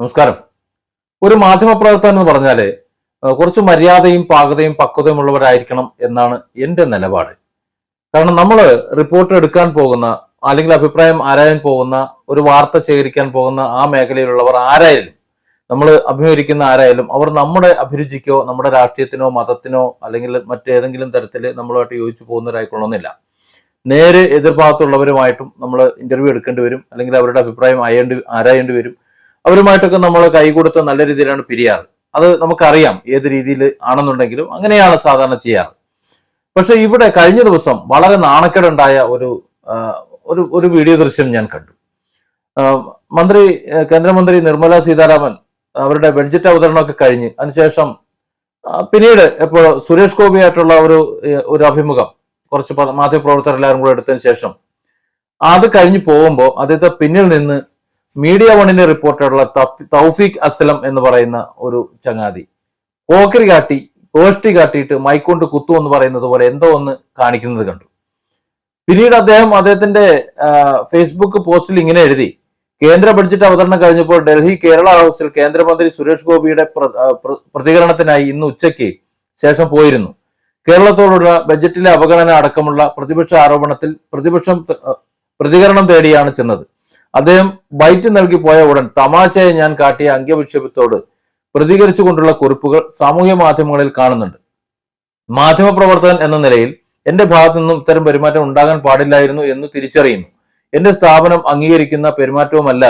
നമസ്കാരം. ഒരു മാധ്യമപ്രവർത്തകൻ എന്ന് പറഞ്ഞാൽ കുറച്ച് മര്യാദയും പാകതയും പക്വതയും ഉള്ളവരായിരിക്കണം എന്നാണ് എന്റെ നിലപാട്. കാരണം നമ്മൾ റിപ്പോർട്ട് എടുക്കാൻ പോകുന്ന അല്ലെങ്കിൽ അഭിപ്രായം ആരായാൻ പോകുന്ന ഒരു വാർത്ത ശേഖരിക്കാൻ പോകുന്ന ആ മേഖലയിലുള്ളവർ ആരായാലും നമ്മൾ അഭിമുഖീകരിക്കുന്ന ആരായാലും അവർ നമ്മുടെ അഭിരുചിക്കോ നമ്മുടെ രാഷ്ട്രീയത്തിനോ മതത്തിനോ അല്ലെങ്കിൽ മറ്റേതെങ്കിലും തരത്തിൽ നമ്മളുമായിട്ട് യോജിച്ചു പോകുന്നവരായിക്കൊള്ളണമെന്നില്ല. നേരെ എതിർഭാഗത്തുള്ളവരുമായിട്ടും നമ്മൾ ഇന്റർവ്യൂ എടുക്കേണ്ടി വരും അല്ലെങ്കിൽ അവരുടെ അഭിപ്രായം അയേണ്ടി ആരായേണ്ടി വരും. അവരുമായിട്ടൊക്കെ നമ്മൾ കൈകൊടുത്ത് നല്ല രീതിയിലാണ് പിരിയാറ്. അത് നമുക്കറിയാം ഏത് രീതിയിൽ ആണെന്നുണ്ടെങ്കിലും അങ്ങനെയാണ് സാധാരണ ചെയ്യാറ്. പക്ഷെ ഇവിടെ കഴിഞ്ഞ ദിവസം വളരെ നാണക്കേടുണ്ടായ ഒരു ഒരു ഒരു വീഡിയോ ദൃശ്യം ഞാൻ കണ്ടു. മന്ത്രി കേന്ദ്രമന്ത്രി നിർമ്മല സീതാരാമൻ അവരുടെ ബഡ്ജറ്റ് അവതരണമൊക്കെ കഴിഞ്ഞ് അതിനുശേഷം പിന്നീട് ഇപ്പോൾ സുരേഷ് ഗോപിയായിട്ടുള്ള ഒരു ഒരു അഭിമുഖം കുറച്ച് മാധ്യമപ്രവർത്തകർ എല്ലാവരും കൂടെ എടുത്തതിന് ശേഷം അത് കഴിഞ്ഞ് പോകുമ്പോൾ അദ്ദേഹത്തെ പിന്നിൽ നിന്ന് മീഡിയ വണ്ണിന്റെ റിപ്പോർട്ടറുള്ള തഫ്- തൗഫീഖ് അസ്ലം എന്ന് പറയുന്ന ഒരു ചങ്ങാതി. പോക്കറി കാട്ടി പോസ്റ്റി കാട്ടിയിട്ട് മൈക്കൊണ്ട് കുത്തു എന്ന് പറയുന്നത് പോലെ എന്തോ ഒന്ന് കാണിക്കുന്നത് കണ്ടു. പിന്നീട് അദ്ദേഹം അദ്ദേഹത്തിന്റെ ഫേസ്ബുക്ക് പോസ്റ്റിൽ ഇങ്ങനെ എഴുതി. കേന്ദ്ര ബഡ്ജറ്റ് അവതരണം കഴിഞ്ഞപ്പോൾ ഡൽഹി കേരള ഹൗസിൽ കേന്ദ്രമന്ത്രി സുരേഷ് ഗോപിയുടെ പ്രതികരണത്തിനായി ഇന്ന് ഉച്ചയ്ക്ക് ശേഷം പോയിരുന്നു. കേരളത്തോടുള്ള ബഡ്ജറ്റിലെ അവഗണന അടക്കമുള്ള പ്രതിപക്ഷ ആരോപണത്തിൽ പ്രതിപക്ഷം പ്രതികരണം തേടിയാണ് ചെന്നത്. അദ്ദേഹം ബൈറ്റ് നൽകി പോയ ഉടൻ തമാശയെ ഞാൻ കാട്ടിയ അംഗ്യവിക്ഷേപത്തോട് പ്രതികരിച്ചുകൊണ്ടുള്ള കുറിപ്പുകൾ സാമൂഹ്യ മാധ്യമങ്ങളിൽ കാണുന്നുണ്ട്. മാധ്യമപ്രവർത്തകൻ എന്ന നിലയിൽ എന്റെ ഭാഗത്തു നിന്നും ഇത്തരം പെരുമാറ്റം ഉണ്ടാകാൻ പാടില്ലായിരുന്നു എന്ന് തിരിച്ചറിയുന്നു. എന്റെ സ്ഥാപനം അംഗീകരിക്കുന്ന പെരുമാറ്റവുമല്ല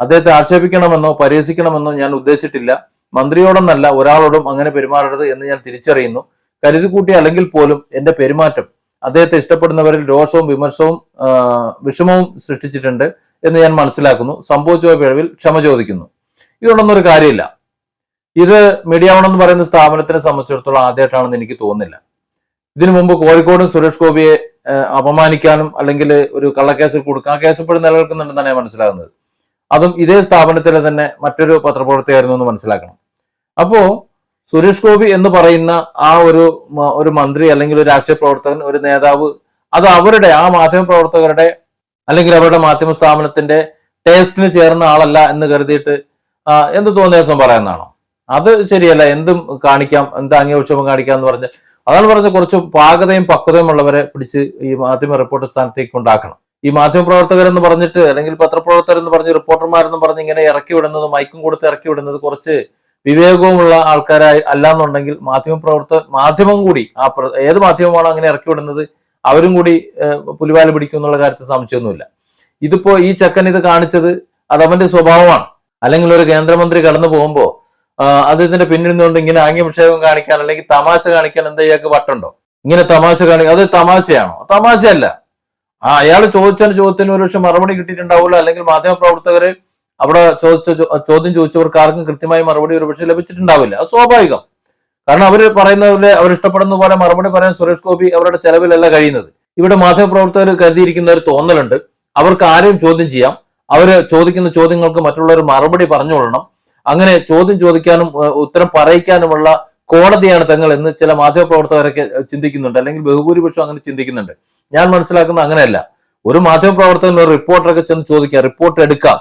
അദ്ദേഹത്തെ ആക്ഷേപിക്കണമെന്നോ പരിഹസിക്കണമെന്നോ ഞാൻ ഉദ്ദേശിച്ചിട്ടില്ല. മന്ത്രിയോടൊന്നല്ല ഒരാളോടും അങ്ങനെ പെരുമാറരുത് എന്ന് ഞാൻ തിരിച്ചറിയുന്നു. കരുതിക്കൂട്ടി അല്ലെങ്കിൽ പോലും എന്റെ പെരുമാറ്റം അദ്ദേഹത്തെ ഇഷ്ടപ്പെടുന്നവരിൽ രോഷവും വിമർശവും വിഷമവും സൃഷ്ടിച്ചിട്ടുണ്ട്. എന്ന് ഞാൻ മനസ്സിലാക്കുന്നു. സംഭവിച്ച പിഴവിൽ ക്ഷമ ചോദിക്കുന്നു. ഇതുകൊണ്ടൊന്നും ഒരു കാര്യമില്ല. ഇത് മീഡിയ എന്ന് പറയുന്ന സ്ഥാപനത്തിനെ സംബന്ധിച്ചിടത്തോളം ആദ്യമായിട്ടാണെന്ന് എനിക്ക് തോന്നുന്നില്ല. ഇതിനു മുമ്പ് കോഴിക്കോടും സുരേഷ് ഗോപിയെ അപമാനിക്കാനും അല്ലെങ്കിൽ ഒരു കള്ളക്കേസിൽ ആ കേസ് ഇപ്പോഴും നിലനിൽക്കുന്നുണ്ടെന്നാണ് ഞാൻ മനസ്സിലാകുന്നത്. അതും ഇതേ സ്ഥാപനത്തിലെ തന്നെ മറ്റൊരു പത്രപ്രവർത്തകയായിരുന്നു എന്ന് മനസ്സിലാക്കണം. അപ്പോ സുരേഷ് ഗോപി എന്ന് പറയുന്ന ആ ഒരു ഒരു മന്ത്രി അല്ലെങ്കിൽ ഒരു രാഷ്ട്രീയ പ്രവർത്തകൻ ഒരു നേതാവ് അത് അവരുടെ ആ മാധ്യമ പ്രവർത്തകരുടെ അല്ലെങ്കിൽ അവരുടെ മാധ്യമ സ്ഥാപനത്തിന്റെ ടേസ്റ്റിന് ചേർന്ന ആളല്ല എന്ന് കരുതിയിട്ട് എന്ത് തോന്നിയ ദിവസം പറയുന്നതാണോ അത് ശരിയല്ല. എന്തും കാണിക്കാം എന്ത് അംഗീക്ഷേപം കാണിക്കാം എന്ന് പറഞ്ഞ് അതാണ് പറഞ്ഞ കുറച്ച് പാകതയും പക്വതയും ഉള്ളവരെ പിടിച്ച് ഈ മാധ്യമ റിപ്പോർട്ടർ സ്ഥാനത്തേക്ക് ഉണ്ടാക്കണം ഈ മാധ്യമ പ്രവർത്തകർ എന്ന് പറഞ്ഞിട്ട് അല്ലെങ്കിൽ പത്രപ്രവർത്തകരെന്ന് പറഞ്ഞ് റിപ്പോർട്ടർമാരെന്ന് പറഞ്ഞ് ഇങ്ങനെ ഇറക്കി വിടുന്നത് മൈക്കും കൊടുത്ത് ഇറക്കി വിടുന്നത് കുറച്ച് വിവേകവുമുള്ള ആൾക്കാരായി അല്ലാന്നുണ്ടെങ്കിൽ മാധ്യമ പ്രവർത്തക മാധ്യമം കൂടി ആ ഏത് മാധ്യമമാണോ അങ്ങനെ ഇറക്കി വിടുന്നത് അവരും കൂടി പുലിവാല പിടിക്കും എന്നുള്ള കാര്യത്തിൽ സംശയമൊന്നുമില്ല ഇതിപ്പോ ഈ ചെക്കൻ ഇത് കാണിച്ചത് അത് അവന്റെ സ്വഭാവമാണ്. അല്ലെങ്കിൽ ഒരു കേന്ദ്രമന്ത്രി കടന്നു പോകുമ്പോ ആ, അദ്ദേഹത്തിന്റെ പിന്നിൽ നിന്നുകൊണ്ട് ഇങ്ങനെ ആംഗ്യവിഷയം കാണിക്കാൻ അല്ലെങ്കിൽ തമാശ കാണിക്കാൻ എന്താ ഇയാൾക്ക് വട്ടുണ്ടോ? ഇങ്ങനെ തമാശ കാണിക്കാൻ അത് തമാശയാണോ? തമാശയല്ല. ആ അയാൾ ചോദിച്ചതിന് ചോദ്യത്തിന് ഒരു പക്ഷെ മറുപടി കിട്ടിയിട്ടുണ്ടാവില്ല അല്ലെങ്കിൽ മാധ്യമ പ്രവർത്തകര് അവിടെ ചോദിച്ച ചോദ്യം ചോദിച്ചവർക്ക് ആർക്കും കൃത്യമായി മറുപടി ഒരു പക്ഷെ ലഭിച്ചിട്ടുണ്ടാവില്ല. അത് സ്വാഭാവികം. കാരണം അവർ പറയുന്നത് പോലെ അവർ ഇഷ്ടപ്പെടുന്ന പോലെ മറുപടി പറയാൻ സുരേഷ് ഗോപി അവരുടെ ചെലവിലല്ല കഴിയുന്നത്. ഇവിടെ മാധ്യമപ്രവർത്തകർ കരുതിയിരിക്കുന്ന ഒരു തോന്നലുണ്ട്. അവർക്ക് ആരെയും ചോദ്യം ചെയ്യാം. അവർ ചോദിക്കുന്ന ചോദ്യങ്ങൾക്ക് മറ്റുള്ളവർ മറുപടി പറഞ്ഞുകൊള്ളണം. അങ്ങനെ ചോദ്യം ചോദിക്കാനും ഉത്തരം പറയിക്കാനുമുള്ള കോടതിയാണ് തങ്ങൾ എന്ന് ചില മാധ്യമപ്രവർത്തകരൊക്കെ ചിന്തിക്കുന്നുണ്ട്. അല്ലെങ്കിൽ ബഹുഭൂരിപക്ഷം അങ്ങനെ ചിന്തിക്കുന്നുണ്ട്. ഞാൻ മനസ്സിലാക്കുന്നത് അങ്ങനെയല്ല. ഒരു മാധ്യമപ്രവർത്തകൻ ഒരു റിപ്പോർട്ടറൊക്കെ ചെന്ന് ചോദിക്കാം. റിപ്പോർട്ട് എടുക്കാം.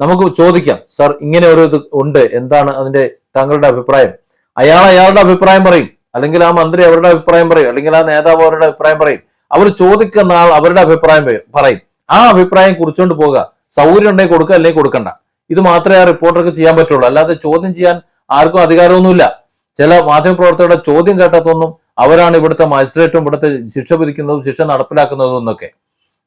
നമുക്ക് ചോദിക്കാം. സർ ഇങ്ങനെ ഒരു ഇത് ഉണ്ട്. എന്താണ് അതിന്റെ താങ്കളുടെ അഭിപ്രായം? അയാൾ അയാളുടെ അഭിപ്രായം പറയും. അല്ലെങ്കിൽ ആ മന്ത്രി അവരുടെ അഭിപ്രായം പറയും. അല്ലെങ്കിൽ ആ നേതാവ് അവരുടെ അഭിപ്രായം പറയും. അവർ ചോദിക്കുന്ന ആൾ അവരുടെ അഭിപ്രായം പറയും- ആ അഭിപ്രായം കുറിച്ചുകൊണ്ട് പോകുക സൗകര്യം ഉണ്ടെങ്കിൽ കൊടുക്കുക അല്ലെങ്കിൽ കൊടുക്കണ്ട. ഇത് മാത്രമേ ആ റിപ്പോർട്ടർക്ക് ചെയ്യാൻ പറ്റുള്ളൂ. അല്ലാതെ ചോദ്യം ചെയ്യാൻ ആർക്കും അധികാരമൊന്നുമില്ല. ചില മാധ്യമപ്രവർത്തകരുടെ ചോദ്യം കേട്ടതൊന്നും അവരാണ് ഇവിടുത്തെ മജിസ്ട്രേറ്റും ഇവിടുത്തെ ശിക്ഷ വിധിക്കുന്നതും ശിക്ഷ നടപ്പിലാക്കുന്നതും എന്നൊക്കെ.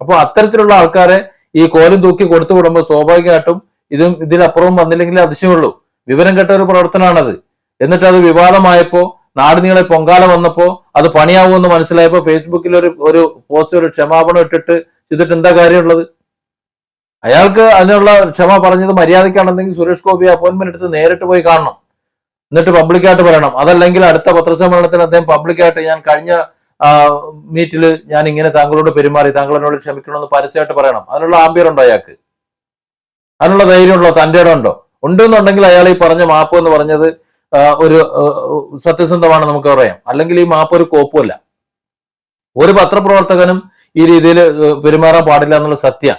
അപ്പോൾ അത്തരത്തിലുള്ള ആൾക്കാരെ ഈ കോലം തൂക്കി കൊടുത്തു വിടുമ്പോൾ സ്വാഭാവികമായിട്ടും ഇതും ഇതിനപ്പുറവും വന്നില്ലെങ്കിലേ അതിശയമുള്ളൂ. വിവരം കേട്ട ഒരു പ്രവർത്തനമാണത്. എന്നിട്ട് അത് വിവാദമായപ്പോ നാടിനീളെ പൊങ്കാല വന്നപ്പോ അത് പണിയാവുമെന്ന് മനസ്സിലായപ്പോ ഫേസ്ബുക്കിൽ ഒരു ഒരു പോസ്റ്റ് ഒരു ക്ഷമാപണം ഇട്ടിട്ട് ചെയ്തിട്ട് എന്താ കാര്യമുള്ളത്? അയാൾക്ക് അതിനുള്ള ക്ഷമ പറഞ്ഞത് മര്യാദയ്ക്കാണെന്നെങ്കിൽ സുരേഷ് ഗോപി അപ്പോയിന്റ്മെന്റ് എടുത്ത് നേരിട്ട് പോയി കാണണം. എന്നിട്ട് പബ്ലിക്കായിട്ട് പറയണം. അതല്ലെങ്കിൽ അടുത്ത പത്രസമ്മേളനത്തിൽ അദ്ദേഹം പബ്ലിക്കായിട്ട് ഞാൻ കഴിഞ്ഞ മീറ്റിൽ ഞാൻ ഇങ്ങനെ താങ്കളോട് പെരുമാറി താങ്കൾ എന്നോട് ക്ഷമിക്കണമെന്ന് പരസ്യമായിട്ട് പറയണം. അതിനുള്ള ആംബിയർ ഉണ്ടോ അയാൾക്ക്? അതിനുള്ള ധൈര്യമുണ്ടോ? തന്റെ ഉണ്ടോ? ഉണ്ടെന്നുണ്ടെങ്കിൽ അയാൾ ഈ പറഞ്ഞ മാപ്പ് എന്ന് പറഞ്ഞത് ഒരു സത്യസന്ധമാണ് നമുക്ക് പറയാം. അല്ലെങ്കിൽ ഈ മാപ്പ് ഒരു കോപ്പുമല്ല ഒരു പത്രപ്രവർത്തകനും ഈ രീതിയിൽ പെരുമാറാൻ പാടില്ല എന്നുള്ള സത്യ.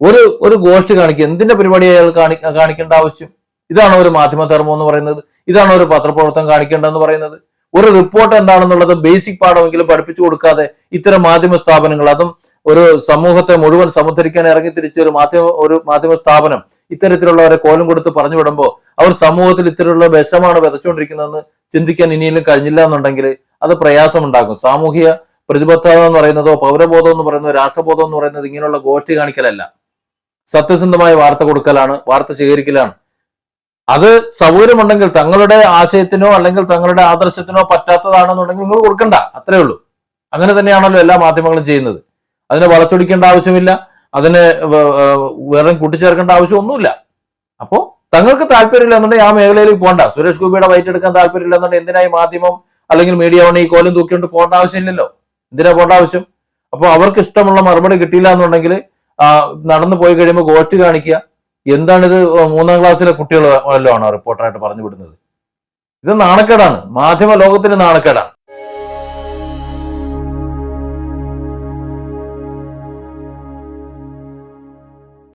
ഒരു ഒരു ഗോഷ്ടി കാണിക്കുക. എന്തിന്റെ പരിപാടി അയാൾ കാണി കാണിക്കേണ്ട ആവശ്യം? ഇതാണ് ഒരു മാധ്യമ ധർമ്മം എന്ന് പറയുന്നത്. ഇതാണ് ഒരു പത്രപ്രവർത്തനം കാണിക്കേണ്ടതെന്ന് പറയുന്നത്. ഒരു റിപ്പോർട്ട് എന്താണെന്നുള്ളത് ബേസിക് പാഠമെങ്കിലും പഠിപ്പിച്ചു കൊടുക്കാതെ ഇത്തരം മാധ്യമ സ്ഥാപനങ്ങൾ അതും ഒരു സമൂഹത്തെ മുഴുവൻ സമുദ്ധരിക്കാൻ ഇറങ്ങി തിരിച്ച ഒരു മാധ്യമ ഒരു മാധ്യമ സ്ഥാപനം ഇത്തരത്തിലുള്ളവരെ കോലം കൊടുത്ത് പറഞ്ഞു വിടുമ്പോൾ അവർ സമൂഹത്തിൽ ഇത്തരത്തിലുള്ള വിഷമാണ് വിതച്ചുകൊണ്ടിരിക്കുന്നതെന്ന് ചിന്തിക്കാൻ ഇനിയും കഴിഞ്ഞില്ല എന്നുണ്ടെങ്കിൽ അത് പ്രയാസമുണ്ടാക്കും. സാമൂഹിക പ്രതിബദ്ധത എന്ന് പറയുന്നതോ പൗരബോധം എന്ന് പറയുന്നതോ രാഷ്ട്രബോധം എന്ന് പറയുന്നത് ഇങ്ങനെയുള്ള ഗോഷ്ഠി കാണിക്കലല്ല. സത്യസന്ധമായ വാർത്ത കൊടുക്കലാണ് വാർത്ത ശേഖരിക്കലാണ്. അത് സൗകര്യമുണ്ടെങ്കിൽ തങ്ങളുടെ ആശയത്തിനോ അല്ലെങ്കിൽ തങ്ങളുടെ ആദർശത്തിനോ പറ്റാത്തതാണെന്നുണ്ടെങ്കിൽ നിങ്ങൾ കൊടുക്കണ്ട. അത്രേ ഉള്ളൂ. അങ്ങനെ തന്നെയാണല്ലോ എല്ലാ മാധ്യമങ്ങളും ചെയ്യുന്നത്. അതിനെ വളച്ചൊടിക്കേണ്ട ആവശ്യമില്ല. അതിന് വേറെ കൂട്ടിച്ചേർക്കേണ്ട ആവശ്യമൊന്നുമില്ല. അപ്പോ തങ്ങൾക്ക് താല്പര്യമില്ല എന്നുണ്ടെങ്കിൽ ആ മേഖലയിലേക്ക് പോകണ്ട. സുരേഷ് ഗോപിയുടെ വൈറ്റ് എടുക്കാൻ താല്പര്യമില്ല എന്നുണ്ടെങ്കിൽ എന്തിനായി മാധ്യമം അല്ലെങ്കിൽ മീഡിയ വൺ ഈ കോലം തൂക്കിക്കൊണ്ട് പോകേണ്ട ആവശ്യമില്ലല്ലോ? എന്തിനാ പോകേണ്ട ആവശ്യം? അപ്പോൾ അവർക്ക് ഇഷ്ടമുള്ള മറുപടി കിട്ടിയില്ല എന്നുണ്ടെങ്കിൽ നടന്നു പോയി കഴിയുമ്പോൾ ഗോഷ്ടി കാണിക്കുക. എന്താണിത് മൂന്നാം ക്ലാസ്സിലെ കുട്ടികൾ വല്ലതും ആണോ റിപ്പോർട്ടറായിട്ട് പറഞ്ഞു വിടുന്നത്? ഇത് നാണക്കേടാണ്. മാധ്യമ ലോകത്തിന് നാണക്കേടാണ്.